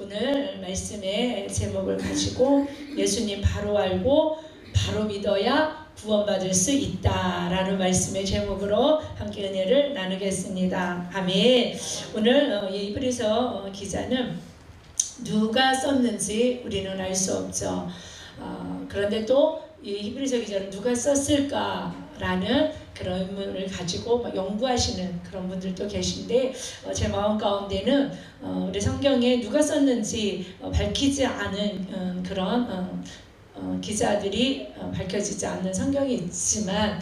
오늘 말씀의 제목을 가지고 예수님 바로 알고 바로 믿어야 구원받을 수 있다라는 말씀의 제목으로 함께 은혜를 나누겠습니다. 아멘. 오늘 어, 이 히브리서 어, 기자는 누가 썼는지 우리는 알 수 없죠. 어, 그런데 또이 히브리서 기자는 누가 썼을까 라는 그런 의문을 가지고 막 연구하시는 그런 분들도 계신데 어, 제 마음 가운데는 어, 우리 성경에 누가 썼는지 어, 밝히지 않은 음, 그런 어, 어, 기자들이 어, 밝혀지지 않는 성경이 있지만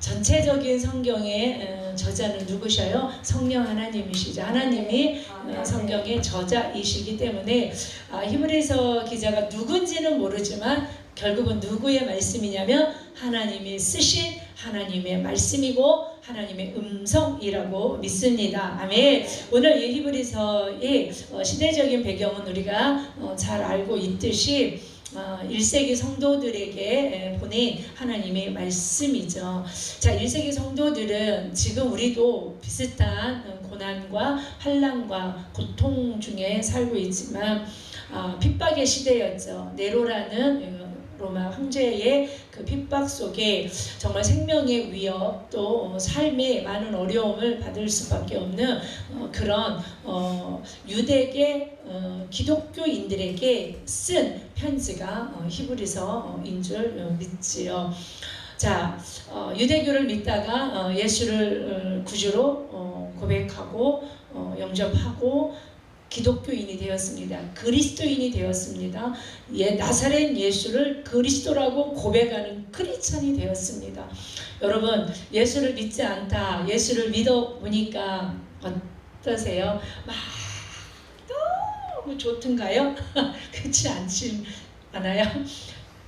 전체적인 성경의 어, 저자는 누구셔요? 성령 하나님이시죠. 하나님이 어, 성경의 저자이시기 때문에 아, 히브리서 기자가 누군지는 모르지만 결국은 누구의 말씀이냐면 하나님이 쓰신 하나님의 말씀이고 하나님의 음성이라고 믿습니다. 아멘. 오늘 이 히브리서의 어, 시대적인 배경은 우리가 어, 잘 알고 있듯이 어, 1세기 성도들에게 보낸 하나님의 말씀이죠. 자, 1세기 성도들은 지금 우리도 비슷한 어, 고난과 환란과 고통 중에 살고 있지만 아, 핍박의 시대였죠. 네로라는 어, 로마 황제의 그 핍박 속에 정말 생명의 위협 또 어, 삶의 많은 어려움을 받을 수밖에 없는 어, 그런 어, 유대계 어, 기독교인들에게 쓴 편지가 어, 히브리서인 줄 어, 믿지요. 자, 어, 유대교를 믿다가 어, 예수를 어, 구주로 어, 고백하고 어, 영접하고 기독교인이 되었습니다. 그리스도인이 되었습니다. 예, 나사렛 예수를 그리스도라고 고백하는 크리스천이 되었습니다. 여러분, 예수를 믿지 않다. 예수를 믿어 보니까 어떠세요? 막 너무 좋던가요? 그렇지 않지 않아요?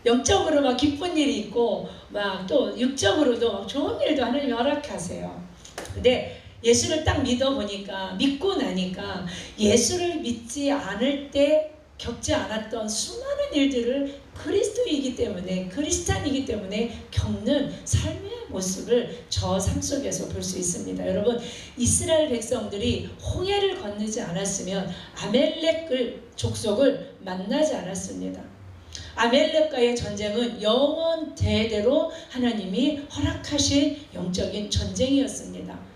영적으로 막 기쁜 일이 있고 막 또 육적으로도 막 좋은 일도 하나님이 허락하세요. 근데 예수를 딱 믿어 보니까 믿고 나니까 예수를 믿지 않을 때 겪지 않았던 수많은 일들을 그리스도이기 때문에 그리스찬이기 때문에 겪는 삶의 모습을 저 삶 속에서 볼 수 있습니다. 여러분 이스라엘 백성들이 홍해를 건너지 않았으면 아멜렉을 족속을 만나지 않았습니다. 아멜렉과의 전쟁은 영원 대대로 하나님이 허락하신 영적인 전쟁이었습니다.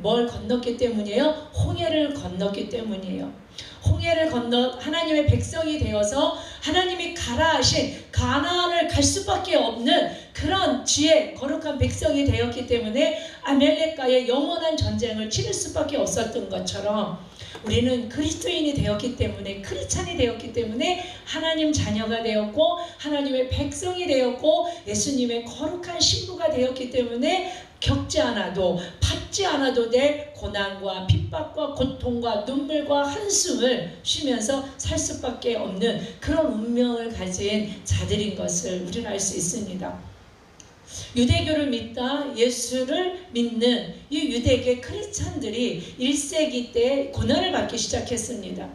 뭘 건넜기 때문이에요? 홍해를 건넜기 때문이에요. 홍해를 건너 하나님의 백성이 되어서 하나님이 가라 하신 가나안을 갈 수밖에 없는 그런 지혜 거룩한 백성이 되었기 때문에 아멜렉과의 영원한 전쟁을 치를 수밖에 없었던 것처럼 우리는 그리스도인이 되었기 때문에 크리스찬이 되었기 때문에 하나님 자녀가 되었고 하나님의 백성이 되었고 예수님의 거룩한 신부가 되었기 때문에 겪지 않아도 받지 않아도 될 고난과 핍박과 고통과 눈물과 한숨을 쉬면서 살 수밖에 없는 그런 운명을 가진 자들인 것을 우리는 알 수 있습니다. 유대교를 믿다 예수를 믿는 이 유대계 크리스찬들이 1세기 때 고난을 받기 시작했습니다.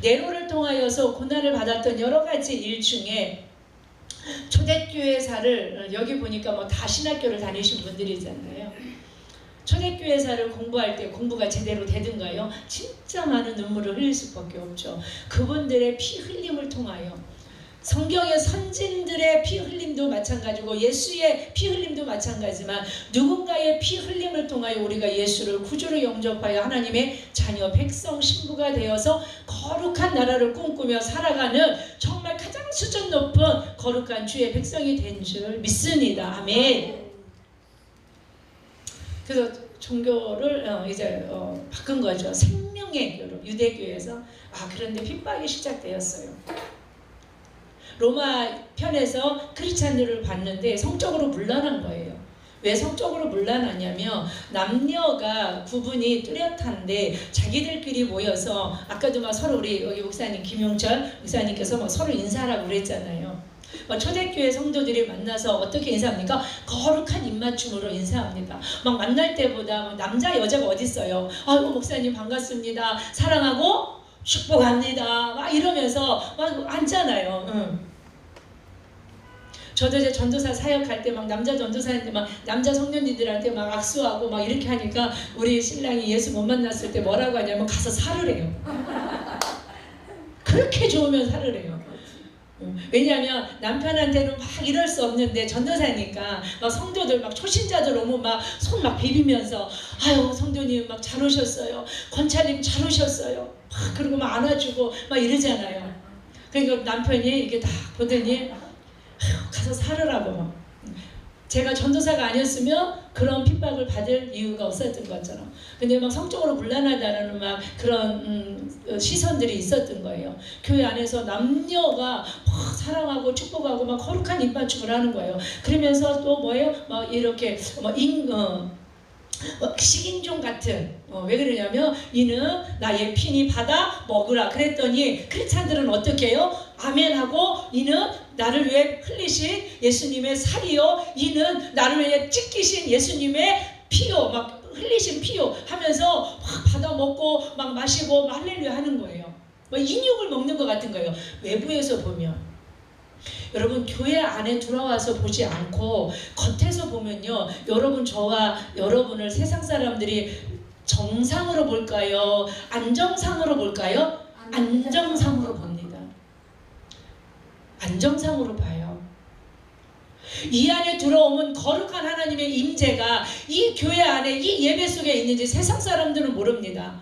네로를 통하여서 고난을 받았던 여러 가지 일 중에 초대교회사를 여기 보니까 뭐 다 신학교를 다니신 분들이잖아요. 초대교회사를 공부할 때 공부가 제대로 되든가요? 진짜 많은 눈물을 흘릴 수밖에 없죠. 그분들의 피 흘림을 통하여 성경의 선진들의 피 흘림도 마찬가지고 예수의 피 흘림도 마찬가지지만 누군가의 피 흘림을 통하여 우리가 예수를 구주로 영접하여 하나님의 자녀 백성 신부가 되어서 거룩한 나라를 꿈꾸며 살아가는 가장 수준 높은 거룩한 주의 백성이 된 줄 믿습니다. 아멘. 그래서 종교를 어, 이제 어, 바꾼 거죠. 생명의 교로 유대교에서 아 그런데 핍박이 시작되었어요. 로마 편에서 크리스찬들을 봤는데 성적으로 물러난 거예요. 왜 성적으로 물러나냐면 남녀가 구분이 뚜렷한데 자기들끼리 모여서 아까도 막 서로 우리 여기 목사님 김용철 목사님께서 막 서로 인사하라고 그랬잖아요. 막 초대교회 성도들이 만나서 어떻게 인사합니까? 거룩한 입맞춤으로 인사합니다. 막 만날 때보다 막 남자 여자가 어디 있어요? 아이고 목사님 반갑습니다. 사랑하고 축복합니다. 막 이러면서 막 앉잖아요. 응. 저도 이제 전도사 사역할 때 막 남자 전도사인데 막 남자 성년님들한테 막 악수하고 막 이렇게 하니까 우리 신랑이 예수 못 만났을 때 뭐라고 하냐면 가서 살으래요. 그렇게 좋으면 살으래요. 왜냐하면 남편한테는 막 이럴 수 없는데 전도사니까 막 성도들 막 초신자들 오면 막 손 막 비비면서 아유 성도님 막 잘 오셨어요 권찰님 잘 오셨어요 막 그리고 막 안아주고 막 이러잖아요 그러니까 남편이 이게 다 보더니 가서 살으라고 막. 제가 전도사가 아니었으면 그런 핍박을 받을 이유가 없었던 것처럼 근데 막 성적으로 곤란하다라는 막 그런 음, 어, 시선들이 있었던 거예요. 교회 안에서 남녀가 막 사랑하고 축복하고 막 거룩한 입맞춤을 하는 거예요. 그러면서 또 뭐예요? 막 이렇게 뭐 인, 어, 어, 식인종 같은 어, 왜 그러냐면 이는 나의 피니 받아 먹으라 그랬더니 크리스찬들은 어떻게 해요? 아멘 하고 이는 나를 위해 흘리신 예수님의 살이요. 이는 나를 위해 찢기신 예수님의 피요. 막 흘리신 피요. 하면서 막 받아 먹고 막 마시고 막 할렐루야 하는 거예요. 막 인육을 먹는 것 같은 거예요. 외부에서 보면. 여러분 교회 안에 들어와서 보지 않고 겉에서 보면요. 여러분 저와 여러분을 세상 사람들이 정상으로 볼까요? 안정상으로 볼까요? 안정상으로. 봅니다 안정상으로 봐요 이 안에 들어오면 거룩한 하나님의 임재가 이 교회 안에 이 예배 속에 있는지 세상 사람들은 모릅니다.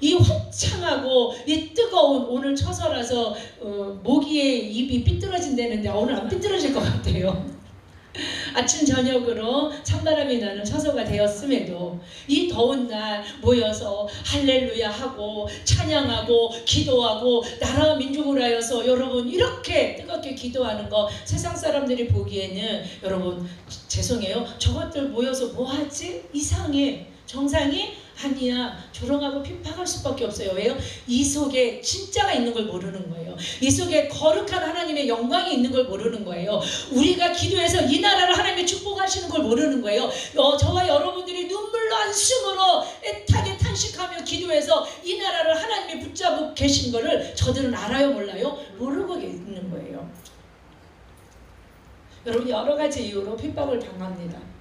이 화창하고 이 뜨거운 오늘 처서라서 어, 모기에 입이 삐뚤어진다는데 오늘 안 삐뚤어질 것 같아요. 아침 저녁으로 찬바람이 나는 처서가 되었음에도 이 더운 날 모여서 할렐루야 하고 찬양하고 기도하고 나라와 민족을 하여서 여러분 이렇게 뜨겁게 기도하는 거 세상 사람들이 보기에는 여러분 죄송해요. 저것들 모여서 뭐 하지? 이상해. 정상이 아니야. 조롱하고 핍박할 수밖에 없어요. 왜요? 이 속에 진짜가 있는 걸 모르는 거예요. 이 속에 거룩한 하나님의 영광이 있는 걸 모르는 거예요. 우리가 기도해서 이 나라를 하나님이 축복하시는 걸 모르는 거예요. 어, 저와 여러분들이 눈물로 한숨으로 애타게 탄식하며 기도해서 이 나라를 하나님이 붙잡고 계신 거를 저들은 알아요 몰라요? 모르고 있는 거예요. 여러분 여러 가지 이유로 핍박을 당합니다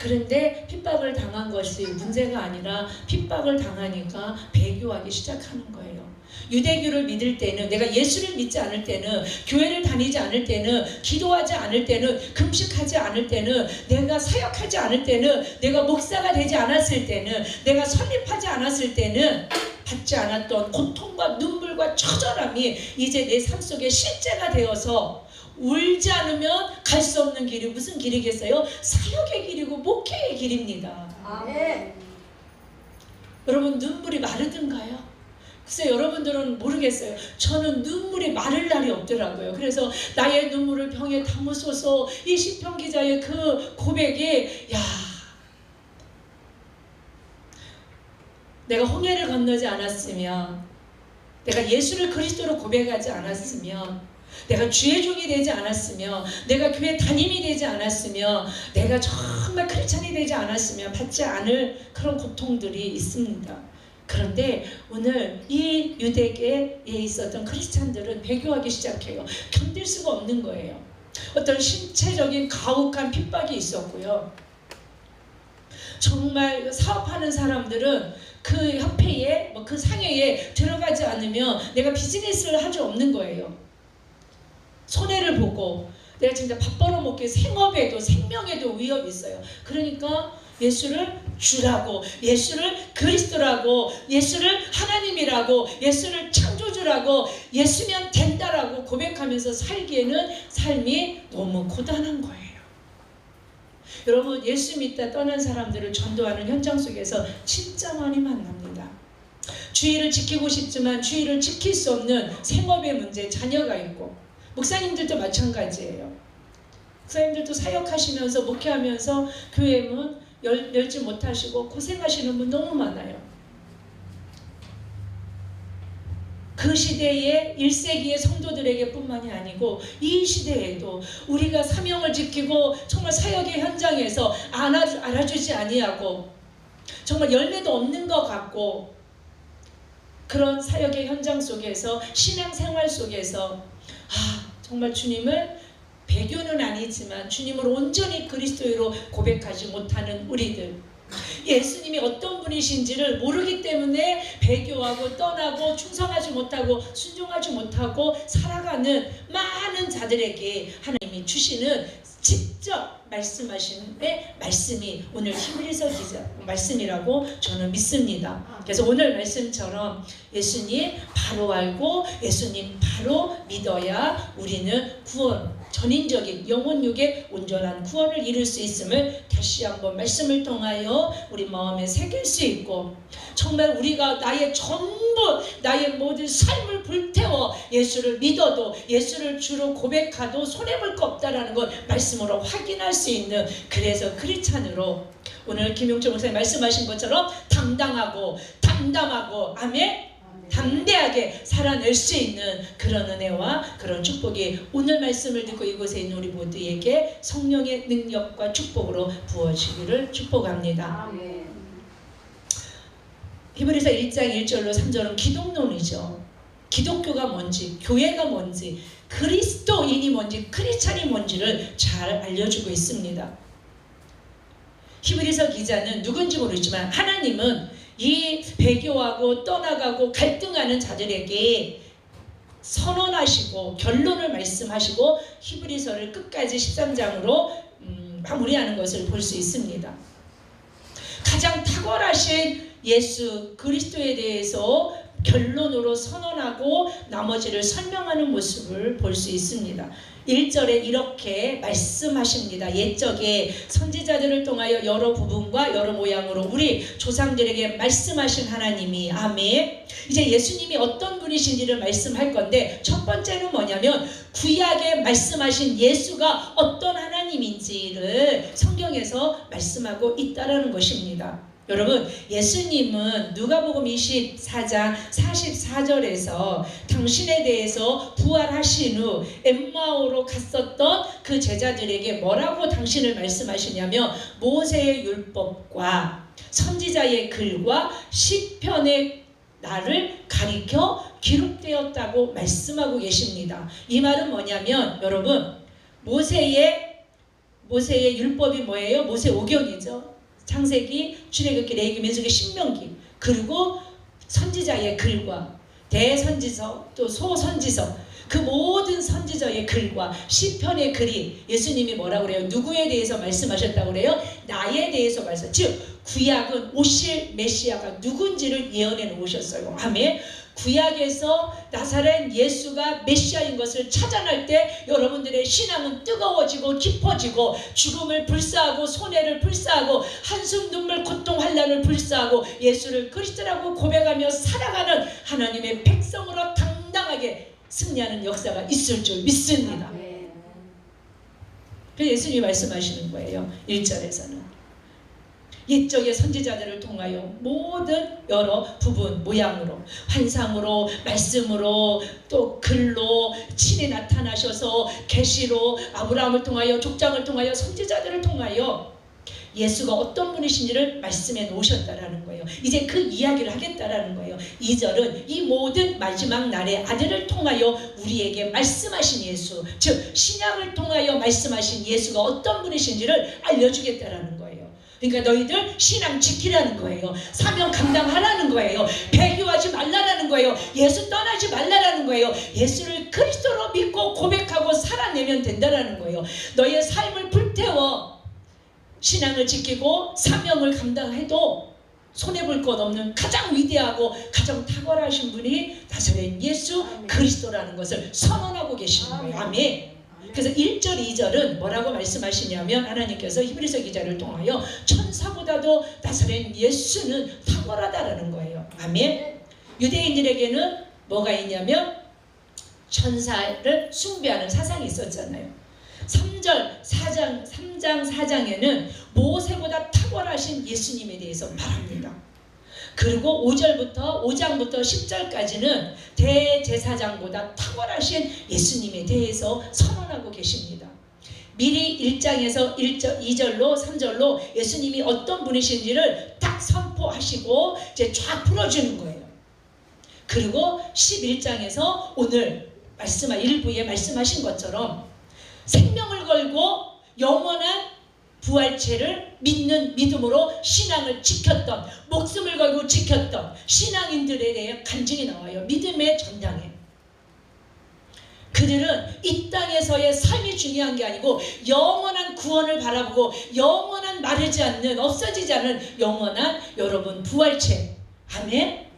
그런데 핍박을 당한 것이 문제가 아니라 핍박을 당하니까 배교하기 시작하는 거예요. 유대교를 믿을 때는 내가 예수를 믿지 않을 때는 교회를 다니지 않을 때는 기도하지 않을 때는 금식하지 않을 때는 내가 사역하지 않을 때는 내가 목사가 되지 않았을 때는 내가 설립하지 않았을 때는 받지 않았던 고통과 눈물과 처절함이 이제 내 삶 속에 실제가 되어서 울지 않으면 갈 수 없는 길이 무슨 길이겠어요? 사역의 길이고 목회의 길입니다. 아멘. 여러분 눈물이 마르든가요? 글쎄 여러분들은 모르겠어요. 저는 눈물이 마를 날이 없더라고요. 그래서 나의 눈물을 병에 담으소서 이 시편 기자의 그 고백이 야 내가 홍해를 건너지 않았으면 내가 예수를 그리스도로 고백하지 않았으면 내가 주의 종이 되지 않았으며 내가 교회 담임이 되지 않았으며 내가 정말 크리스찬이 되지 않았으면 받지 않을 그런 고통들이 있습니다. 그런데 오늘 이 유대계에 있었던 크리스찬들은 배교하기 시작해요. 견딜 수가 없는 거예요. 어떤 신체적인 가혹한 핍박이 있었고요. 정말 사업하는 사람들은 그 협회에 뭐 그 상회에 들어가지 않으면 내가 비즈니스를 할수 없는 거예요. 손해를 보고 내가 진짜 밥 벌어먹기 생업에도 생명에도 위협이 있어요. 그러니까 예수를 주라고 예수를 그리스도라고 예수를 하나님이라고 예수를 창조주라고 예수면 된다라고 고백하면서 살기에는 삶이 너무 고단한 거예요. 여러분 예수 믿다 떠난 사람들을 전도하는 현장 속에서 진짜 많이 만납니다. 주의를 지키고 싶지만 주의를 지킬 수 없는 생업의 문제, 자녀가 있고 목사님들도 마찬가지예요. 목사님들도 사역하시면서 목회하면서 교회 문 열, 열지 못하시고 고생하시는 분 너무 많아요. 그 시대의 1세기의 성도들에게 뿐만이 아니고 이 시대에도 우리가 사명을 지키고 정말 사역의 현장에서 알아주, 알아주지 아니하고 정말 열매도 없는 것 같고 그런 사역의 현장 속에서 신앙 생활 속에서 아 정말 주님을 배교는 아니지만 주님을 온전히 그리스도로 고백하지 못하는 우리들. 예수님이 어떤 분이신지를 모르기 때문에 배교하고 떠나고 충성하지 못하고 순종하지 못하고 살아가는 많은 자들에게 하나님이 주시는 직접 말씀하시는 말씀이 오늘 히브리서 말씀이라고 저는 믿습니다. 그래서 오늘 말씀처럼 예수님 바로 알고 예수님 바로 믿어야 우리는 구원 전인적인 영혼육의 온전한 구원을 이룰 수 있음을 다시 한번 말씀을 통하여 우리 마음에 새길 수 있고 정말 우리가 나의 전부 나의 모든 삶을 불태워 예수를 믿어도 예수를 주로 고백하도 손해볼 거 없다라는 걸 말씀으로 확인할 수 있는 그래서 크리찬으로 오늘 김용철 목사님 말씀하신 것처럼 당당하고 담담하고 아멘 담대하게 살아낼 수 있는 그런 은혜와 그런 축복이 오늘 말씀을 듣고 이곳에 있는 우리 모두에게 성령의 능력과 축복으로 부어지기를 축복합니다. 아멘. 히브리서 1장 1절로 3절은 기독론이죠. 기독교가 뭔지, 교회가 뭔지, 그리스도인이 뭔지, 크리스찬이 뭔지를 잘 알려주고 있습니다. 히브리서 기자는 누군지 모르지만 하나님은 이 배교하고 떠나가고 갈등하는 자들에게 선언하시고 결론을 말씀하시고 히브리서를 끝까지 13장으로 음, 마무리하는 것을 볼 수 있습니다. 가장 탁월하신 예수 그리스도에 대해서 결론으로 선언하고 나머지를 설명하는 모습을 볼 수 있습니다. 1절에 이렇게 말씀하십니다. 옛적에 선지자들을 통하여 여러 부분과 여러 모양으로 우리 조상들에게 말씀하신 하나님이 아멘. 이제 예수님이 어떤 분이신지를 말씀할 건데 첫 번째는 뭐냐면 구약에 말씀하신 예수가 어떤 하나님인지를 성경에서 말씀하고 있다라는 것입니다. 여러분 예수님은 누가복음 24장 44절에서 당신에 대해서 부활하신 후 엠마오로 갔었던 그 제자들에게 뭐라고 당신을 말씀하시냐면 모세의 율법과 선지자의 글과 시편의 나를 가리켜 기록되었다고 말씀하고 계십니다. 이 말은 뭐냐면 여러분 모세의 모세의 율법이 뭐예요? 모세 오경이죠. 창세기, 출애굽기, 레위기, 민수기, 신명기 그리고 선지자의 글과 대선지서 또 소선지서 그 모든 선지자의 글과 시편의 글이 예수님이 뭐라고 그래요? 누구에 대해서 말씀하셨다고 그래요? 나에 대해서 말씀. 즉 구약은 오실 메시아가 누군지를 예언해 놓으셨어요. 아멘. 구약에서 나사렛 예수가 메시아인 것을 찾아낼 때 여러분들의 신앙은 뜨거워지고 깊어지고 죽음을 불사하고 손해를 불사하고 한숨 눈물 고통 환란을 불사하고 예수를 그리스도라고 고백하며 살아가는 하나님의 백성으로 당당하게 승리하는 역사가 있을 줄 믿습니다. 그래서 예수님이 말씀하시는 거예요. 1절에서는. 옛적의 선지자들을 통하여 모든 여러 부분, 모양으로, 환상으로, 말씀으로, 또 글로, 친히 나타나셔서 계시로, 아브라함을 통하여, 족장을 통하여, 선지자들을 통하여 예수가 어떤 분이신지를 말씀해 놓으셨다라는 거예요. 이제 그 이야기를 하겠다라는 거예요. 2절은 이 모든 마지막 날의 아들을 통하여 우리에게 말씀하신 예수, 즉 신약을 통하여 말씀하신 예수가 어떤 분이신지를 알려주겠다라는 거예요. 그러니까 너희들 신앙 지키라는 거예요. 사명 감당하라는 거예요. 배교하지 말라라는 거예요. 예수 떠나지 말라라는 거예요. 예수를 그리스도로 믿고 고백하고 살아내면 된다라는 거예요. 너의 삶을 불태워 신앙을 지키고 사명을 감당해도 손해볼 것 없는 가장 위대하고 가장 탁월하신 분이 나사렛 예수 그리스도라는 것을 선언하고 계시는 거예요. 아멘. 그래서 1절, 2절은 뭐라고 말씀하시냐면 하나님께서 히브리서 기자를 통하여 천사보다도 나사렛 예수는 탁월하다라는 거예요. 아멘. 유대인들에게는 뭐가 있냐면 천사를 숭배하는 사상이 있었잖아요. 3절 4장 3장 4장에는 모세보다 탁월하신 예수님에 대해서 말합니다. 그리고 5절부터 5장부터 10절까지는 대제사장보다 탁월하신 예수님에 대해서 선언하고 계십니다. 미리 1장에서 1절, 2절로 3절로 예수님이 어떤 분이신지를 딱 선포하시고 이제 쫙 풀어주는 거예요. 그리고 11장에서 오늘 말씀한 일부에 말씀하신 것처럼 생명을 걸고 영원한 부활체를 믿는 믿음으로 신앙을 지켰던 목숨을 걸고 지켰던 신앙인들에 대해 간증이 나와요. 믿음의 전당에. 그들은 이 땅에서의 삶이 중요한 게 아니고 영원한 구원을 바라보고 영원한 마르지 않는 없어지지 않는 영원한 여러분 부활체. 아멘.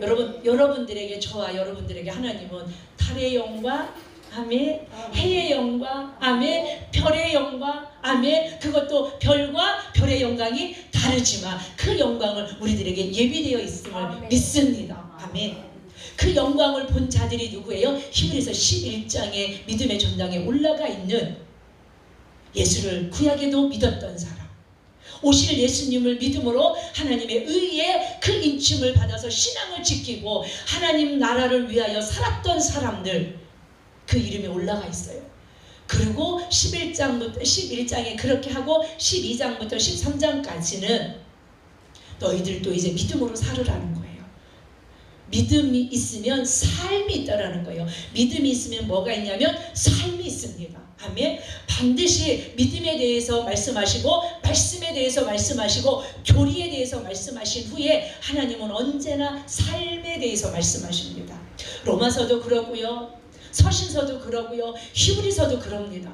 여러분 여러분들에게 저와 여러분들에게 하나님은 달의 영과 아멘 해의 영과 아멘 별의 영과 아멘 그것도 별과 별의 영광이 다르지만 그 영광을 우리들에게 예비되어 있음을 아멘. 믿습니다. 아멘. 그 영광을 본 자들이 누구예요? 히브리서 11장의 믿음의 전당에 올라가 있는 예수를 구약에도 믿었던 사람. 오실 예수님을 믿음으로 하나님의 의에 그 인침을 받아서 신앙을 지키고 하나님 나라를 위하여 살았던 사람들 그 이름이 올라가 있어요. 그리고 11장부터 11장에 그렇게 하고 12장부터 13장까지는 너희들도 이제 믿음으로 살으라는 거예요. 믿음이 있으면 삶이 있다라는 거예요. 믿음이 있으면 뭐가 있냐면 삶이 있습니다. 아멘. 반드시 믿음에 대해서 말씀하시고 말씀에 대해서 말씀하시고 교리에 대해서 말씀하신 후에 하나님은 언제나 삶에 대해서 말씀하십니다. 로마서도 그러고요. 서신서도 그러고요. 히브리서도 그럽니다.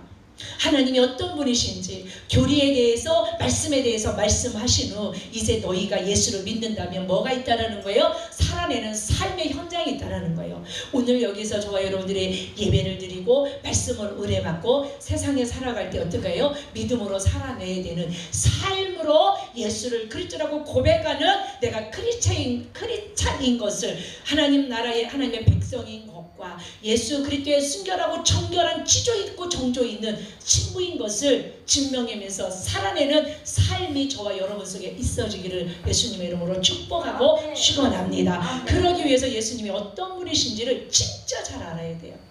하나님이 어떤 분이신지 교리에 대해서 말씀에 대해서 말씀하신 후 이제 너희가 예수를 믿는다면 뭐가 있다라는 거예요? 살아내는 삶의 현장이 있다라는 거예요. 오늘 여기서 저와 여러분들이 예배를 드리고 말씀을 의뢰받고 세상에 살아갈 때 어떨까요? 믿음으로 살아내야 되는 삶으로 예수를 그리스도라고 고백하는 내가 크리스찬인 크리스찬인 것을 하나님 나라의 하나님의 백성인 것 과 예수 그리스도의 순결하고 정결한 지조 있고 정조 있는 친구인 것을 증명하면서 살아내는 삶이 저와 여러분 속에 있어지기를 예수님의 이름으로 축복하고. 축원합니다. 그러기 위해서 예수님이 어떤 분이신지를 진짜 잘 알아야 돼요.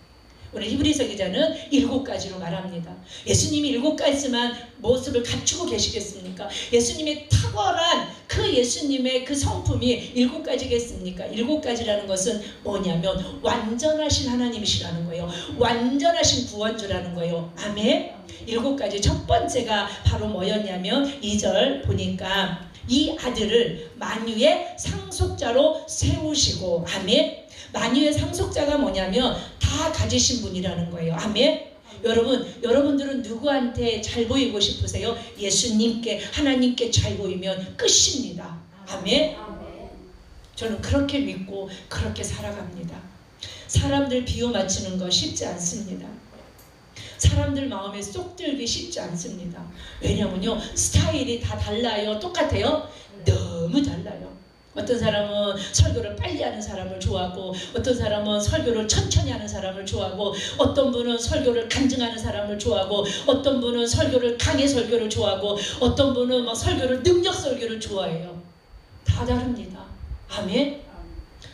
오늘 히브리서 기자는 일곱 가지로 말합니다. 예수님이 일곱 가지만 모습을 갖추고 계시겠습니까? 예수님의 탁월한 그 예수님의 그 성품이 일곱 가지겠습니까? 일곱 가지라는 것은 뭐냐면 완전하신 하나님이시라는 거예요. 완전하신 구원주라는 거예요. 아멘. 일곱 가지 첫 번째가 바로 뭐였냐면 2절 보니까 이 아들을 만유의 상속자로 세우시고 아멘. 만유의 상속자가 뭐냐면 다 가지신 분이라는 거예요. 아멘. 여러분, 여러분들은 누구한테 잘 보이고 싶으세요? 예수님께, 하나님께 잘 보이면 끝입니다. 아멘. 저는 그렇게 믿고 그렇게 살아갑니다. 사람들 비유 맞추는 거 쉽지 않습니다. 사람들 마음에 쏙 들기 쉽지 않습니다. 왜냐면요, 스타일이 다 달라요. 똑같아요? 너무 달라요. 어떤 사람은 설교를 빨리 하는 사람을 좋아하고 어떤 사람은 설교를 천천히 하는 사람을 좋아하고 어떤 분은 설교를 간증하는 사람을 좋아하고 어떤 분은 설교를 강의 설교를 좋아하고 어떤 분은 막 설교를 능력 설교를 좋아해요. 다 다릅니다. 아멘.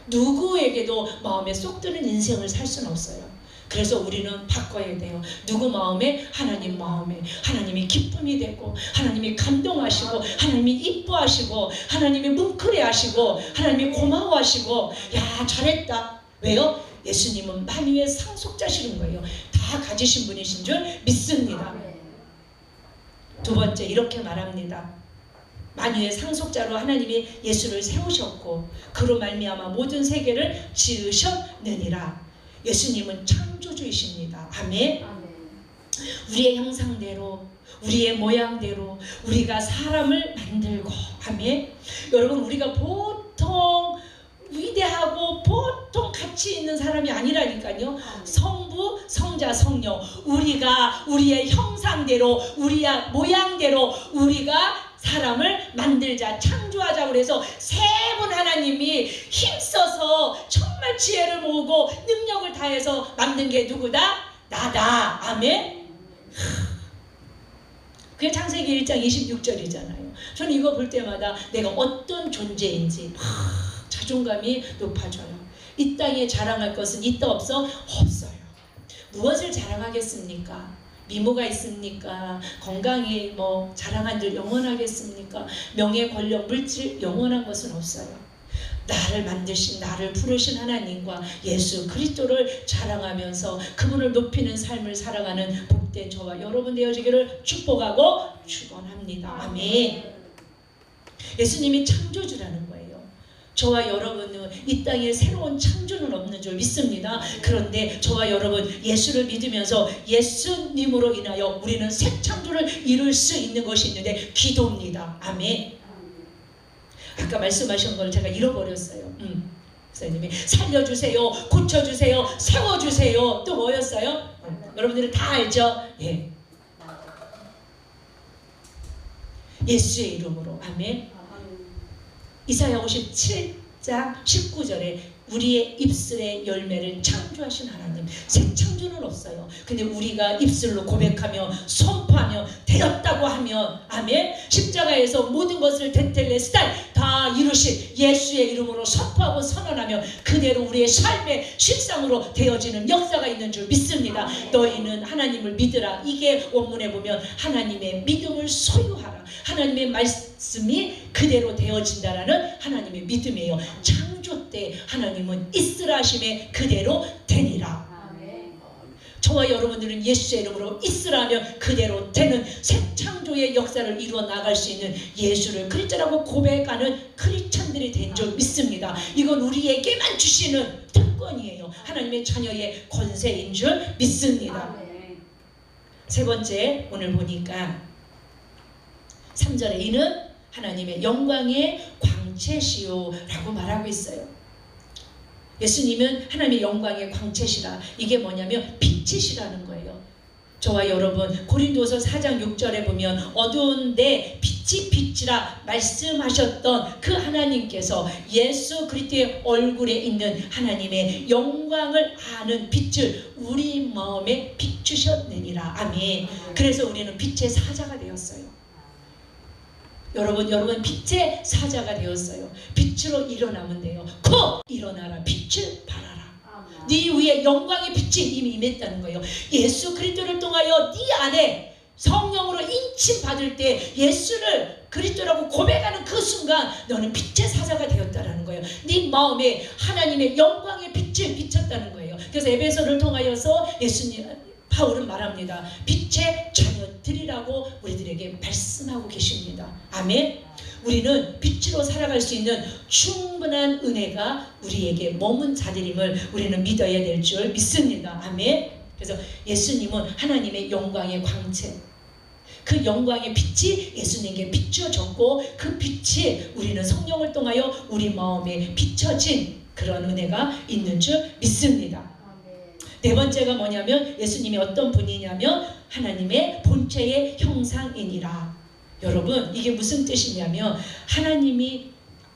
누구에게도 마음에 쏙 드는 인생을 살 수는 없어요. 그래서 우리는 바꿔야 돼요. 누구 마음에 하나님 마음에 하나님이 기쁨이 되고 하나님이 감동하시고 하나님이 이뻐하시고 하나님이 뭉클해하시고 하나님이 고마워하시고 야 잘했다. 왜요? 예수님은 만유의 상속자시는 거예요. 다 가지신 분이신 줄 믿습니다. 두 번째 이렇게 말합니다. 만유의 상속자로 하나님이 예수를 세우셨고 그로 말미암아 모든 세계를 지으셨느니라. 예수님은 창조주이십니다. 아멘. 우리의 형상대로 우리의 모양대로 우리가 사람을 만들고 아멘. 여러분 우리가 보통 위대하고 보통 가치 있는 사람이 아니라니까요. 성부, 성자, 성령 우리가 우리의 형상대로 우리의 모양대로 우리가 사람을 만들자 창조하자 그래서 세 분 하나님이 힘써서 정말 지혜를 모으고 능력을 다해서 만든 게 누구다? 나다. 아멘. 그게 창세기 1장 26절이잖아요. 저는 이거 볼 때마다 내가 어떤 존재인지 막 자존감이 높아져요. 이 땅에 자랑할 것은 있다 없어? 없어요. 무엇을 자랑하겠습니까? 미모가 있습니까? 건강이 뭐 자랑한 줄 영원하겠습니까? 명예, 권력, 물질 영원한 것은 없어요. 나를 만드신 나를 부르신 하나님과 예수 그리스도를 자랑하면서 그분을 높이는 삶을 살아가는 복된 저와 여러분 되어지기를 축복하고 축원합니다. 아멘. 예수님이 창조주라는 거예요. 저와 여러분은 이 땅에 새로운 창조는 없는 줄 믿습니다. 그런데 저와 여러분 예수를 믿으면서 예수님으로 인하여 우리는 새 창조를 이룰 수 있는 것이 있는데 기도입니다. 아멘. 아까 말씀하신 걸 제가 잃어버렸어요. 음. 선생님이 살려주세요, 고쳐주세요, 세워주세요. 또 뭐였어요? 음, 여러분들은 다 알죠? 예. 예수의 이름으로 아멘. 이사야 57장 19절에 우리의 입술의 열매를 창조하신 하나님. 새 창조는 없어요. 근데 우리가 입술로 고백하며 선포하며 되었다고 하면 아멘. 십자가에서 모든 것을 테텔레스탈 다 이루신 예수의 이름으로 선포하고 선언하며 그대로 우리의 삶의 실상으로 되어지는 역사가 있는 줄 믿습니다. 너희는 하나님을 믿으라. 이게 원문에 보면 하나님의 믿음을 소유하라. 하나님의 말씀 이 그대로 되어진다라는 하나님의 믿음이에요. 창조 때 하나님은 있으라 하심에 그대로 되니라. 저와 여러분들은 예수의 이름으로 있으라면 그대로 되는 새 창조의 역사를 이루어 나갈 수 있는 예수를 그리스도라고 고백하는 크리스찬들이 된 줄 믿습니다. 이건 우리에게만 주시는 특권이에요. 하나님의 자녀의 권세인 줄 믿습니다. 세 번째 오늘 보니까 3절에 이는 하나님의 영광의 광채시오라고 말하고 있어요. 예수님은 하나님의 영광의 광채시라. 이게 뭐냐면 빛이시라는 거예요. 저와 여러분 고린도서 4장 6절에 보면 어두운데 빛이 빛이라 말씀하셨던 그 하나님께서 예수 그리스도의 얼굴에 있는 하나님의 영광을 아는 빛을 우리 마음에 비추셨느니라. 아멘. 그래서 우리는 빛의 사자가 되었어요. 여러분, 여러분 빛의 사자가 되었어요. 빛으로 일어나면 돼요. 코 일어나라. 빛을 발하라. 네 위에 영광의 빛이 이미 임했다는 거예요. 예수 그리스도를 통하여 네 안에 성령으로 인침 받을 때 예수를 그리스도라고 고백하는 그 순간 너는 빛의 사자가 되었다라는 거예요. 네 마음에 하나님의 영광의 빛을 비쳤다는 거예요. 그래서 에베소를 통하여서 예수님 바울은 말합니다. 빛의 자녀들이라고 우리들에게 말씀하고 계십니다. 아멘. 우리는 빛으로 살아갈 수 있는 충분한 은혜가 우리에게 머문 자들임을 우리는 믿어야 될 줄 믿습니다. 아멘. 그래서 예수님은 하나님의 영광의 광채, 그 영광의 빛이 예수님께 비춰졌고 그 빛이 우리는 성령을 통하여 우리 마음에 비춰진 그런 은혜가 있는 줄 믿습니다. 네 번째가 뭐냐면 예수님이 어떤 분이냐면 하나님의 본체의 형상이니라. 여러분 이게 무슨 뜻이냐면 하나님이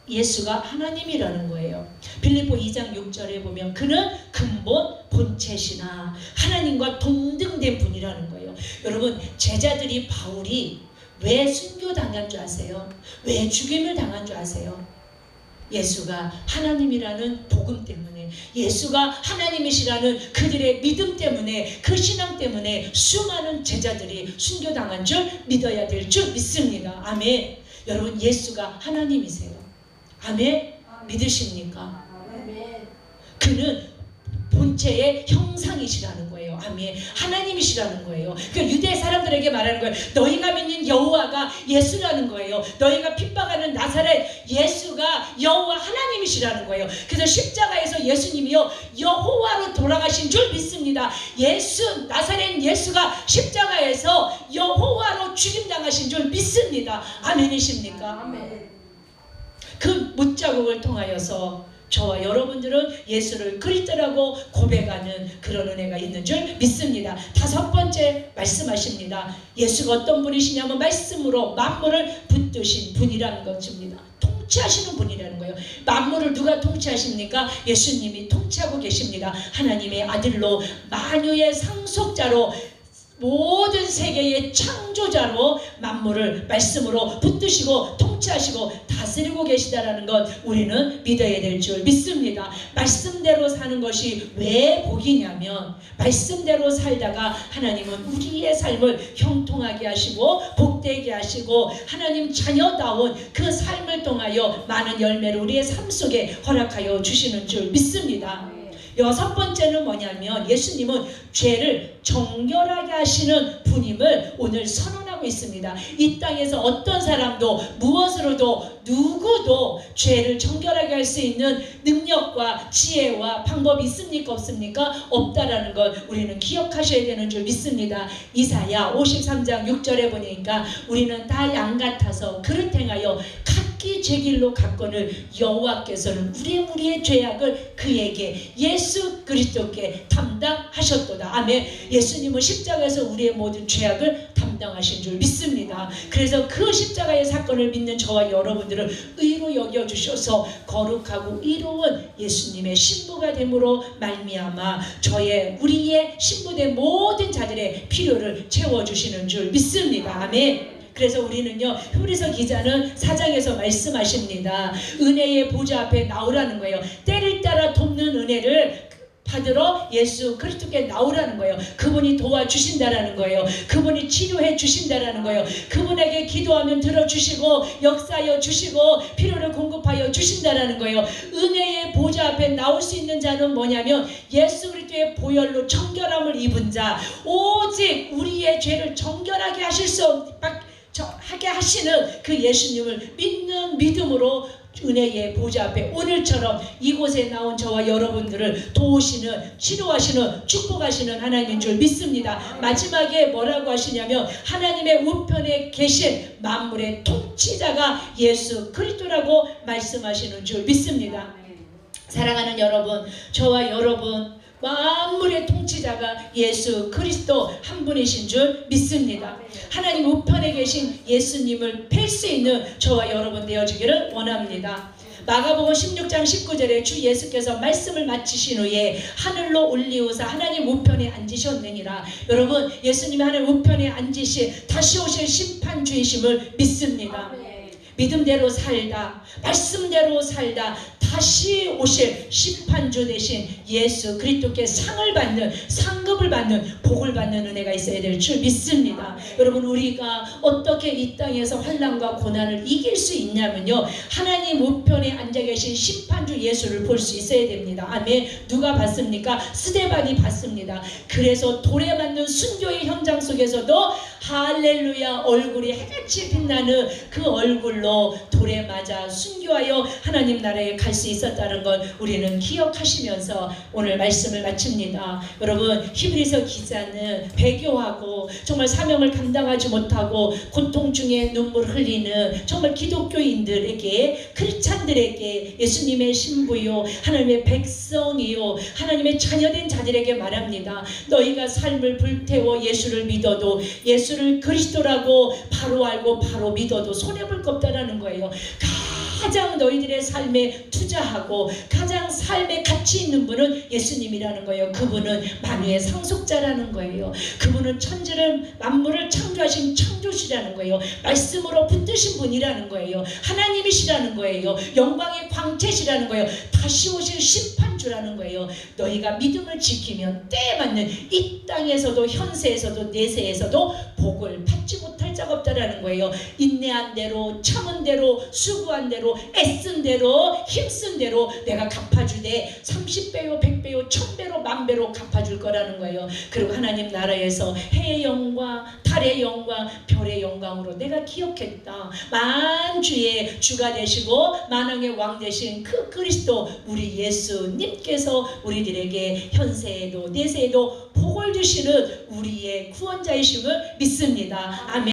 예수가 하나님이라는 거예요. 빌립보 2장 6절에 보면 그는 근본 본체시나 하나님과 동등된 분이라는 거예요. 여러분 제자들이 바울이 왜 순교당한 줄 아세요? 왜 죽임을 당한 줄 아세요? 예수가 하나님이라는 복음 때문에 예수가 하나님이시라는 그들의 믿음 때문에 그 신앙 때문에 수많은 제자들이 순교당한 줄 믿어야 될 줄 믿습니다. 아멘. 여러분 예수가 하나님이세요. 아멘. 믿으십니까? 그는 본체의 형상이시라는 거예요. 아멘. 하나님이시라는 거예요. 그 유대 사람들에게 말하는 거예요. 너희가 믿는 여호와가 예수라는 거예요. 너희가 핍박하는 나사렛 예수가 여호와 하나님이시라는 거예요. 그래서 십자가에서 예수님이요 여호와로 돌아가신 줄 믿습니다. 예수 나사렛 예수가 십자가에서 여호와로 죽임당하신 줄 믿습니다. 아멘이십니까? 아멘. 그 못자국을 통하여서 저와 여러분들은 예수를 그리스도라고 고백하는 그런 은혜가 있는 줄 믿습니다. 다섯 번째 말씀하십니다. 예수가 어떤 분이시냐면 말씀으로 만물을 붙드신 분이라는 것입니다. 통치하시는 분이라는 거예요. 만물을 누가 통치하십니까? 예수님이 통치하고 계십니다. 하나님의 아들로 만유의 상속자로 모든 세계의 창조자로 만물을 말씀으로 붙드시고 통치하시고 다스리고 계시다라는 것 우리는 믿어야 될 줄 믿습니다. 말씀대로 사는 것이 왜 복이냐면 말씀대로 살다가 하나님은 우리의 삶을 형통하게 하시고 복되게 하시고 하나님 자녀다운 그 삶을 통하여 많은 열매를 우리의 삶 속에 허락하여 주시는 줄 믿습니다. 여섯 번째는 뭐냐면 예수님은 죄를 정결하게 하시는 분임을 오늘 선언 하고 있습니다. 이 땅에서 어떤 사람도 무엇으로도 누구도 죄를 정결하게 할 수 있는 능력과 지혜와 방법이 있습니까 없습니까? 없다라는 걸 우리는 기억하셔야 되는 줄 믿습니다. 이사야 53장 6절에 보니까 우리는 다 양 같아서 그릇 행하여 각기 제 길로 갔거늘 여호와께서는 우리의 우리의 죄악을 그에게 예수 그리스도께 담당하셨도다. 아멘. 예수님은 십자가에서 우리의 모든 죄악을 담당하신 줄 믿습니다. 그래서 그 십자가의 사건을 믿는 저와 여러분들을 의로 여겨 주셔서 거룩하고 의로운 예수님의 신부가 됨으로 말미암아 저의 우리의 신부된 모든 자들의 필요를 채워 주시는 줄 믿습니다. 아멘. 그래서 우리는요 효리서 기자는 사장에서 말씀하십니다 은혜의 보좌 앞에 나오라는 거예요 때를 따라 돕는 은혜를 받으러 예수 그리스도께 나오라는 거예요. 그분이 도와주신다라는 거예요. 그분이 치료해 주신다라는 거예요. 그분에게 기도하면 들어주시고 역사하여 주시고 필요를 공급하여 주신다라는 거예요. 은혜의 보좌 앞에 나올 수 있는 자는 뭐냐면 예수 그리스도의 보혈로 정결함을 입은 자 오직 우리의 죄를 정결하게 하실 수 없, 저- 하게 하시는 그 예수님을 믿는 믿음으로 은혜의 보좌 앞에 오늘처럼 이곳에 나온 저와 여러분들을 도우시는 치료하시는 축복하시는 하나님인 줄 믿습니다. 마지막에 뭐라고 하시냐면 하나님의 우편에 계신 만물의 통치자가 예수 그리스도라고 말씀하시는 줄 믿습니다. 사랑하는 여러분, 저와 여러분 만물의 통치자가 예수 그리스도 한 분이신 줄 믿습니다. 하나님 우편에 계신 예수님을 뵐수 있는 저와 여러분 되어지기를 원합니다. 마가복음 16장 19절에 주 예수께서 말씀을 마치신 후에 하늘로 올리우사 하나님 우편에 앉으셨느니라. 여러분 예수님이 하나님 우편에 앉으신 다시 오실 심판주이심을 믿습니다. 믿음대로 살다 말씀대로 살다 다시 오실 심판주 대신 예수 그리스도께 상을 받는 상급을 받는 복을 받는 은혜가 있어야 될 줄 믿습니다. 여러분 우리가 어떻게 이 땅에서 환란과 고난을 이길 수 있냐면요. 하나님 우편에 앉아 계신 심판주 예수를 볼 수 있어야 됩니다. 아멘. 누가 봤습니까? 스데반이 봤습니다. 그래서 돌에 맞는 순교의 현장 속에서도 할렐루야 얼굴이 해같이 빛나는 그 얼굴로 돌에 맞아 순교하여 하나님 나라에 갈수 있었다는 걸 우리는 기억하시면서 오늘 말씀을 마칩니다. 여러분 히브리서 기자는 배교하고 정말 사명을 감당하지 못하고 고통 중에 눈물 흘리는 정말 기독교인들에게 크리스찬들에게 예수님의 신부요 하나님의 백성이요 하나님의 자녀된 자들에게 말합니다. 너희가 삶을 불태워 예수를 믿어도 예수를 그리스도라고 바로 알고 바로 믿어도 손해볼 거 없다라는 거예요. 가장 너희들의 삶에 투자하고 가장 삶에 가치 있는 분은 예수님이라는 거예요. 그분은 만유의 상속자라는 거예요. 그분은 천지를 만물을 창조하신 창조시라는 거예요. 말씀으로 붙드신 분이라는 거예요. 하나님이시라는 거예요. 영광의 광채시라는 거예요. 다시 오실 심판주라는 거예요. 너희가 믿음을 지키면 때에 맞는 이 땅에서도 현세에서도 내세에서도 복을 받지 못할 자가 없다라는 거예요. 인내한 대로 참은 대로 수고한 대로 애쓴 대로 힘쓴 대로 내가 갚아주되 30배요 100배요 1000배로 만배로 갚아줄 거라는 거예요. 그리고 하나님 나라에서 해의 영광 달의 영광 별의 영광으로 내가 기억했다. 만주의 주가 되시고 만왕의 왕 되신 그 그리스도 우리 예수님께서 우리들에게 현세에도 내세에도 복을 주시는 우리의 구원자이심을 믿습니다. 아멘.